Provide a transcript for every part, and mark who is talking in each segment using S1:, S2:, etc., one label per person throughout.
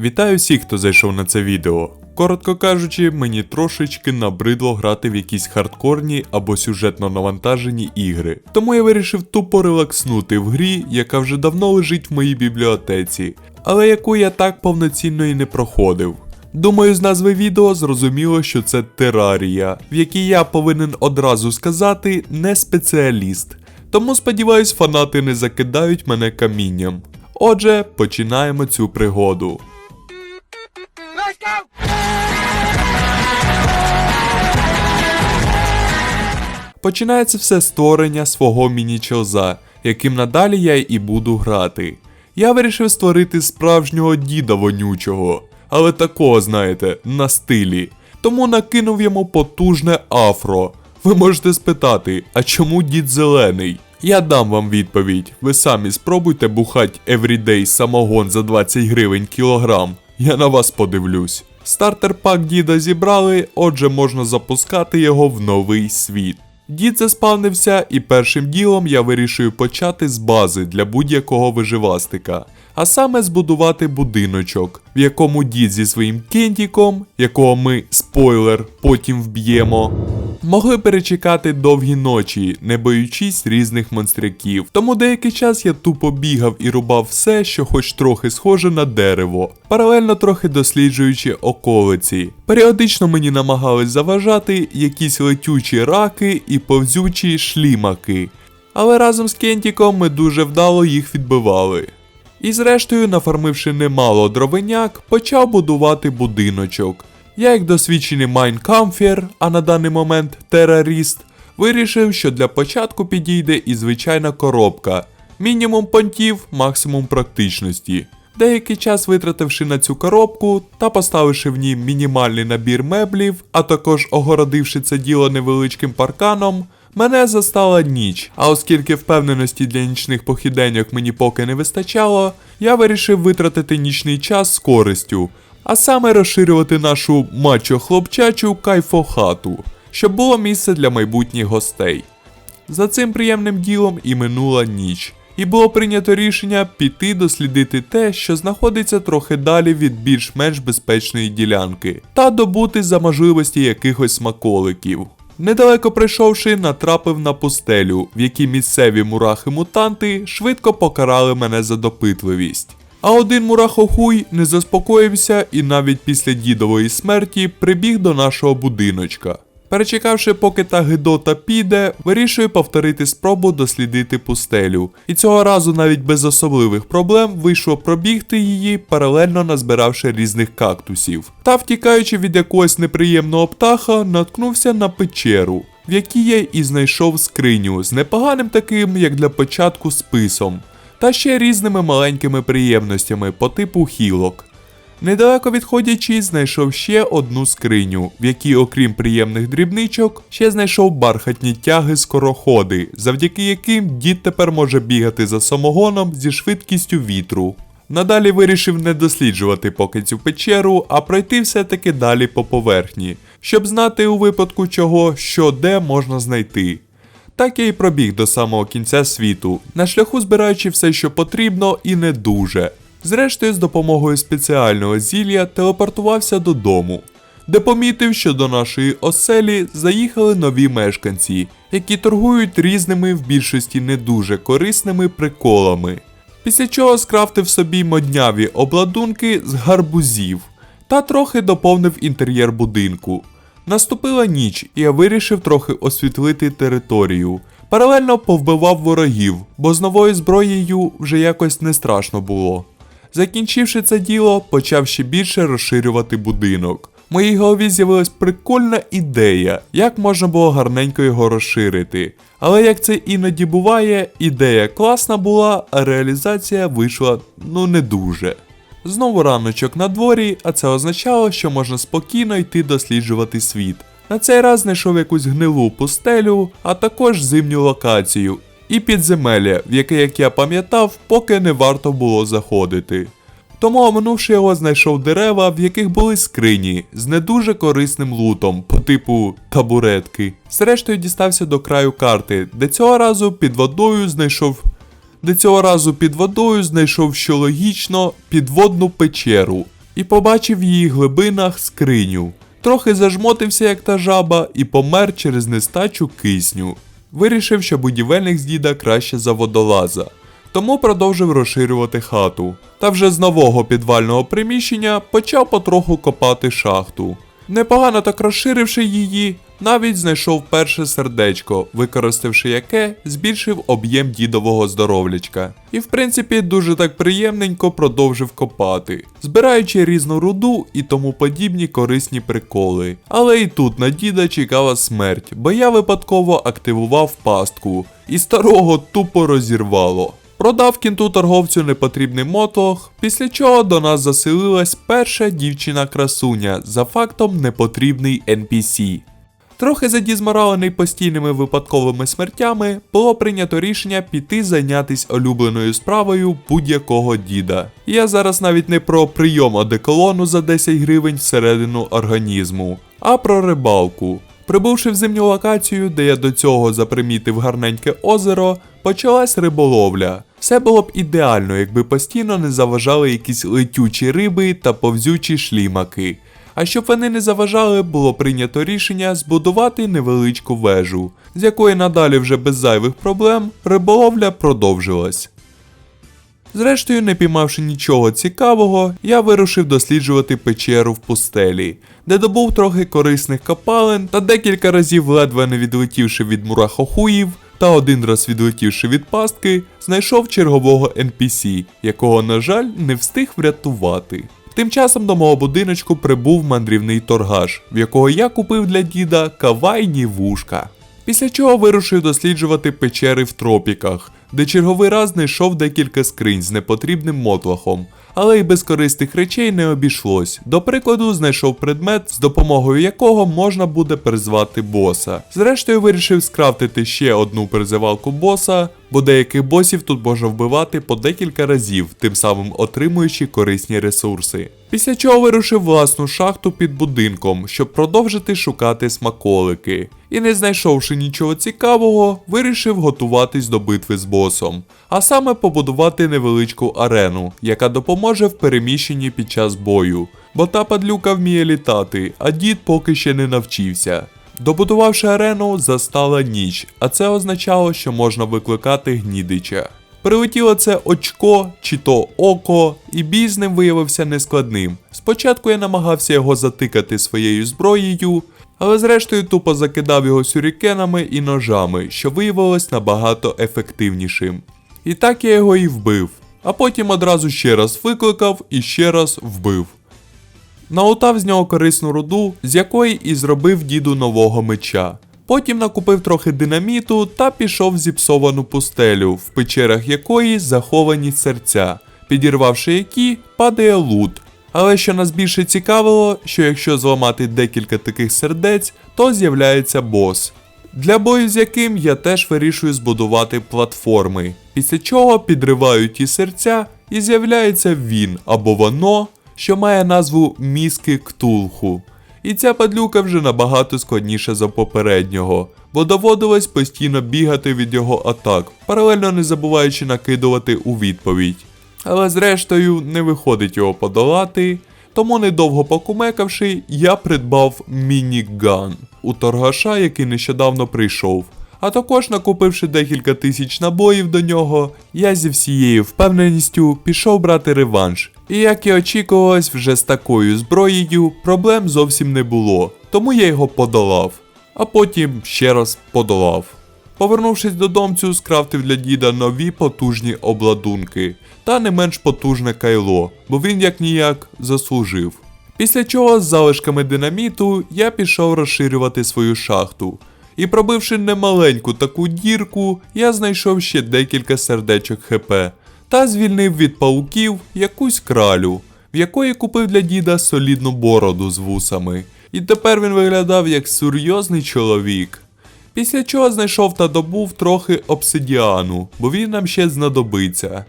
S1: Вітаю всіх, хто зайшов на це відео. Коротко кажучи, мені трошечки набридло грати в якісь хардкорні або сюжетно навантажені ігри. Тому я вирішив тупо релакснути в грі, яка вже давно лежить в моїй бібліотеці, але яку я так повноцінно і не проходив. Думаю, з назви відео зрозуміло, що це терарія, в якій я повинен одразу сказати не спеціаліст. Тому сподіваюсь, фанати не закидають мене камінням. Отже, починаємо цю пригоду. Починається все створення свого міні-челза, яким надалі я і буду грати. Я вирішив створити справжнього діда вонючого, але такого, знаєте, на стилі. Тому накинув йому потужне афро. Ви можете спитати, а чому дід зелений? Я дам вам відповідь. Ви самі спробуйте бухать everyday самогон за 20 гривень кілограм. Я на вас подивлюсь. Стартер пак діда зібрали, отже можна запускати його в новий світ. Дід заспавнився, і першим ділом я вирішую почати з бази для будь-якого виживастика, а саме збудувати будиночок, в якому дід зі своїм кентіком, якого ми, спойлер, потім вб'ємо, могли перечекати довгі ночі, не боючись різних монстряків. Тому деякий час я тупо бігав і рубав все, що хоч трохи схоже на дерево, паралельно трохи досліджуючи околиці. Періодично мені намагались заважати якісь летючі раки і повзючі шлімаки. Але разом з Кентіком ми дуже вдало їх відбивали. І зрештою, нафармивши немало дровиняк, почав будувати будиночок. Я, як досвідчений майнкамфер, а на даний момент терорист, вирішив, що для початку підійде і звичайна коробка. Мінімум понтів, максимум практичності. Деякий час витративши на цю коробку та поставивши в ній мінімальний набір меблів, а також огородивши це діло невеличким парканом, мене застала ніч, а оскільки впевненості для нічних похіденьок мені поки не вистачало, я вирішив витратити нічний час з користю, а саме розширювати нашу мачо-хлопчачу кайфохату, щоб було місце для майбутніх гостей. За цим приємним ділом і минула ніч, і було прийнято рішення піти дослідити те, що знаходиться трохи далі від більш-менш безпечної ділянки, та добути за можливості якихось смаколиків. Недалеко прийшовши, натрапив на пустелю, в якій місцеві мурахи-мутанти швидко покарали мене за допитливість. А один мурахохуй не заспокоївся і навіть після дідової смерті прибіг до нашого будиночка. Перечекавши, поки та гидота піде, вирішую повторити спробу дослідити пустелю. І цього разу навіть без особливих проблем вийшло пробігти її, паралельно назбиравши різних кактусів. Та втікаючи від якогось неприємного птаха, наткнувся на печеру, в якій я і знайшов скриню з непоганим таким, як для початку, списом, та ще різними маленькими приємностями по типу хілок. Недалеко відходячи, знайшов ще одну скриню, в якій, окрім приємних дрібничок, ще знайшов бархатні тяги скороходи, завдяки яким дід тепер може бігати за самогоном зі швидкістю вітру. Надалі вирішив не досліджувати поки цю печеру, а пройти все-таки далі по поверхні, щоб знати у випадку чого, що де можна знайти. Так я і пробіг до самого кінця світу, на шляху збираючи все, що потрібно, і не дуже. Зрештою, з допомогою спеціального зілля телепортувався додому, де помітив, що до нашої оселі заїхали нові мешканці, які торгують різними в більшості не дуже корисними приколами. Після чого скрафтив собі модняві обладунки з гарбузів та трохи доповнив інтер'єр будинку. Наступила ніч, і я вирішив трохи освітлити територію. Паралельно повбивав ворогів, бо з новою зброєю вже якось не страшно було. Закінчивши це діло, почав ще більше розширювати будинок. В моїй голові з'явилась прикольна ідея, як можна було гарненько його розширити. Але як це іноді буває, ідея класна була, а реалізація вийшла ну не дуже. Знову раночок на дворі, а це означало, що можна спокійно йти досліджувати світ. На цей раз знайшов якусь гнилу пустелю, а також зимню локацію і підземелля, в яке, як я пам'ятав, поки не варто було заходити. Тому, оминувши його, знайшов дерева, в яких були скрині з не дуже корисним лутом, по типу табуретки. Зрештою дістався до краю карти, де цього разу під водою знайшов. Де цього разу під водою знайшов, що логічно, підводну печеру. І побачив в її глибинах скриню. Трохи зажмотився, як та жаба, і помер через нестачу кисню. Вирішив, що будівельник з діда краще за водолаза. Тому продовжив розширювати хату. Та вже з нового підвального приміщення почав потроху копати шахту. Непогано так розширивши її, навіть знайшов перше сердечко, використавши яке, збільшив об'єм дідового здоровлячка. І в принципі дуже так приємненько продовжив копати, збираючи різну руду і тому подібні корисні приколи. Але і тут на діда чекала смерть, бо я випадково активував пастку, і старого тупо розірвало. Продав кінту торговцю непотрібний мотлох, після чого до нас заселилась перша дівчина-красуня за фактом непотрібний NPC. Трохи задізморалений постійними випадковими смертями, було прийнято рішення піти зайнятись улюбленою справою будь-якого діда. Я зараз навіть не про прийом одеколону за 10 гривень всередину організму, а про рибалку. Прибувши в зимню локацію, де я до цього запримітив гарненьке озеро, почалась риболовля. Все було б ідеально, якби постійно не заважали якісь летючі риби та повзючі шлімаки. А щоб вони не заважали, було прийнято рішення збудувати невеличку вежу, з якої надалі вже без зайвих проблем риболовля продовжилась. Зрештою, не піймавши нічого цікавого, я вирушив досліджувати печеру в пустелі, де добув трохи корисних копалин та декілька разів ледве не відлетівши від мурахохуїв та один раз відлетівши від пастки, знайшов чергового NPC, якого, на жаль, не встиг врятувати. Тим часом до мого будиночку прибув мандрівний торгаш, в якого я купив для діда кавайні вушка. Після чого вирушив досліджувати печери в тропіках, де черговий раз знайшов декілька скринь з непотрібним мотлахом, але й без корисних речей не обійшлось. До прикладу, знайшов предмет, з допомогою якого можна буде призвати боса. Зрештою, вирішив скрафтити ще одну призивалку боса, бо деяких босів тут можна вбивати по декілька разів, тим самим отримуючи корисні ресурси. Після чого вирушив власну шахту під будинком, щоб продовжити шукати смаколики. І не знайшовши нічого цікавого, вирішив готуватись до битви з босом, а саме побудувати невеличку арену, яка допоможе в переміщенні під час бою. Бо та падлюка вміє літати, а дід поки ще не навчився. Добудувавши арену, застала ніч, а це означало, що можна викликати гнідича. Прилетіло це очко чи то око, і бій з ним виявився нескладним. Спочатку я намагався його затикати своєю зброєю, але зрештою тупо закидав його сюрікенами і ножами, що виявилось набагато ефективнішим. І так я його і вбив, а потім одразу ще раз викликав і ще раз вбив. Налутав з нього корисну руду, з якої і зробив діду нового меча. Потім накупив трохи динаміту та пішов в зіпсовану пустелю, в печерах якої заховані серця, підірвавши які, падає лут. Але що нас більше цікавило, що якщо зламати декілька таких сердець, то з'являється бос. Для бою з яким я теж вирішую збудувати платформи, після чого підриваю ті серця і з'являється він або воно, що має назву мізки Ктулху. І ця падлюка вже набагато складніша за попереднього, бо доводилось постійно бігати від його атак, паралельно не забуваючи накидувати у відповідь. Але зрештою не виходить його подолати, тому недовго покумекавши, я придбав мініган у торгаша, який нещодавно прийшов. А також накупивши декілька тисяч набоїв до нього, я зі всією впевненістю пішов брати реванш. І як і очікувалось, вже з такою зброєю проблем зовсім не було, тому я його подолав, а потім ще раз подолав. Повернувшись додомцю, скрафтив для діда нові потужні обладунки та не менш потужне кайло, бо він як ніяк заслужив. Після чого з залишками динаміту я пішов розширювати свою шахту. І пробивши немаленьку таку дірку, я знайшов ще декілька сердечок ХП та звільнив від пауків якусь кралю, в якої купив для діда солідну бороду з вусами. І тепер він виглядав як серйозний чоловік. Після чого знайшов та добув трохи обсидіану, бо він нам ще знадобиться.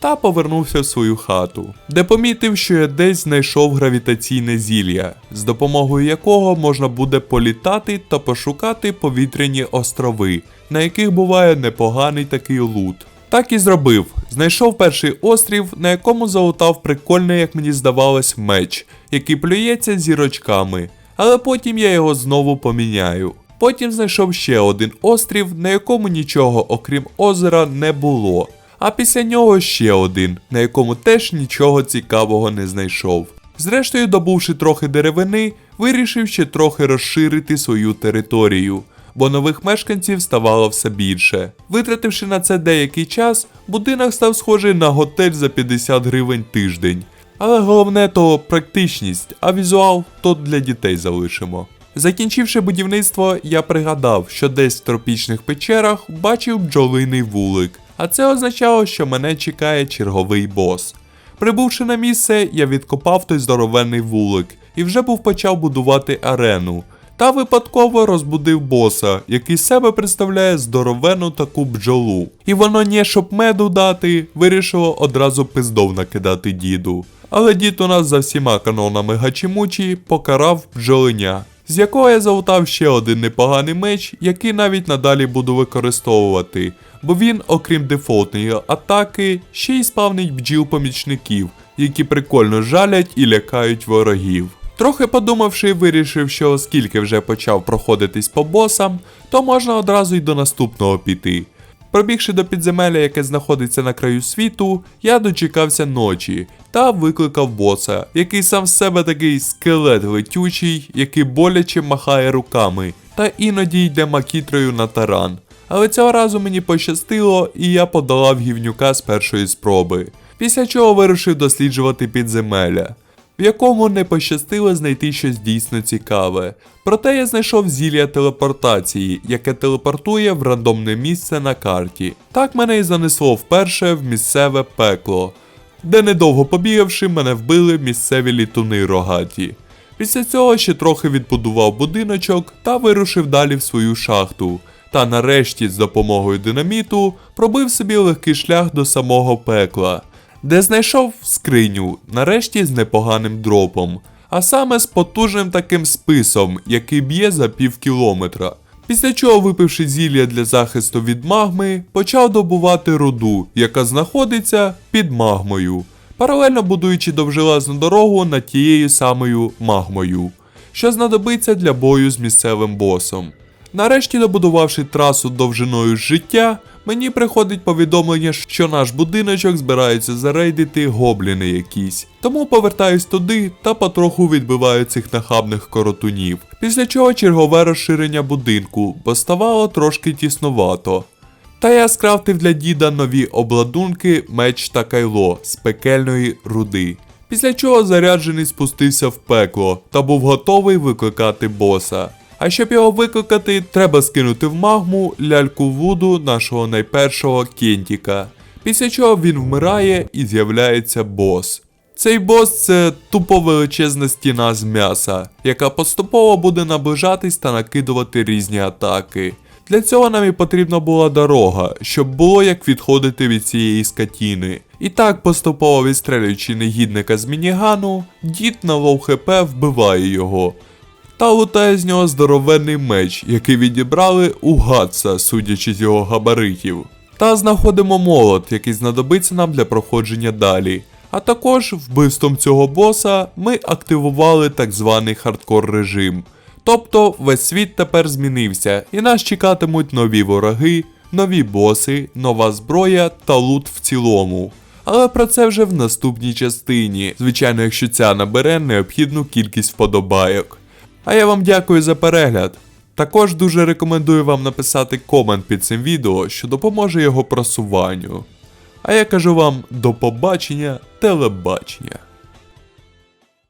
S1: Та повернувся в свою хату, де помітив, що я десь знайшов гравітаційне зілля, з допомогою якого можна буде політати та пошукати повітряні острови, на яких буває непоганий такий лут. Так і зробив, Знайшов перший острів, на якому залутав прикольний, як мені здавалось, меч, який плюється зірочками, але потім я його знову поміняю. Потім знайшов ще один острів, на якому нічого окрім озера не було. А після нього ще один, на якому теж нічого цікавого не знайшов. Зрештою, добувши трохи деревини, вирішив ще трохи розширити свою територію, бо нових мешканців ставало все більше. Витративши на це деякий час, будинок став схожий на готель за 50 гривень тиждень. Але головне то практичність, а візуал то для дітей залишимо. Закінчивши будівництво, я пригадав, що десь в тропічних печерах бачив бджолиний вулик, а це означало, що мене чекає черговий бос. Прибувши на місце, я відкопав той здоровенний вулик і вже був почав будувати арену. Та випадково розбудив боса, який себе представляє здоровену таку бджолу. І воно не щоб меду дати, вирішило одразу пиздов накидати діду. Але дід у нас за всіма канонами гачімучі покарав бджоленя, з якого я залутав ще один непоганий меч, який навіть надалі буду використовувати, бо він, окрім дефолтної атаки, ще й спавнить бджіл-помічників, які прикольно жалять і лякають ворогів. Трохи подумавши, вирішив, що оскільки вже почав проходитись по босам, то можна одразу й до наступного піти. Пробігши до підземелля, яке знаходиться на краю світу, я дочекався ночі та викликав боса, який сам з себе такий скелет летючий, який боляче махає руками, та іноді йде макітрою на таран. Але цього разу мені пощастило, і я подолав гівнюка з першої спроби. Після чого вирушив досліджувати підземелля в якому не пощастило знайти щось дійсно цікаве. Проте я знайшов зілля телепортації, яке телепортує в рандомне місце на карті. Так мене і занесло вперше в місцеве пекло, де недовго побігавши, мене вбили місцеві літуни рогаті. Після цього ще трохи відбудував будиночок та вирушив далі в свою шахту. Та нарешті з допомогою динаміту пробив собі легкий шлях до самого пекла де знайшов скриню, нарешті з непоганим дропом, а саме з потужним таким списом, який б'є за пів кілометра. Після чого, випивши зілля для захисту від магми, почав добувати руду, яка знаходиться під магмою, паралельно будуючи довжелезну дорогу над тією самою магмою, що знадобиться для бою з місцевим босом. Нарешті, добудувавши трасу довжиною життя, мені приходить повідомлення, що наш будиночок збираються зарейдити гобліни якісь. Тому повертаюсь туди та потроху відбиваю цих нахабних коротунів. Після чого чергове розширення будинку, бо ставало трошки тіснувато. Та я скрафтив для діда нові обладунки, меч та кайло з пекельної руди. Після чого заряджений спустився в пекло та був готовий викликати боса. А щоб його викликати, треба скинути в магму ляльку Вуду нашого найпершого кентіка. Після чого він вмирає і з'являється бос. Цей бос це тупо величезна стіна з м'яса, яка поступово буде наближатись та накидувати різні атаки. Для цього нам і потрібна була дорога, щоб було як відходити від цієї скотіни. І так, поступово відстрелюючи негідника з мінігану, дід на лоу хп вбиває його та лутає з нього здоровенний меч, який відібрали у Гатса, судячи з його габаритів. Та знаходимо молот, який знадобиться нам для проходження далі. А також вбивством цього боса ми активували так званий хардкор режим. Тобто весь світ тепер змінився, і нас чекатимуть нові вороги, нові боси, нова зброя та лут в цілому. Але про це вже в наступній частині, звичайно, якщо ця набере необхідну кількість вподобайок. А я вам дякую за перегляд. Також дуже рекомендую вам написати комент під цим відео, що допоможе його просуванню. А я кажу вам до побачення, телебачення.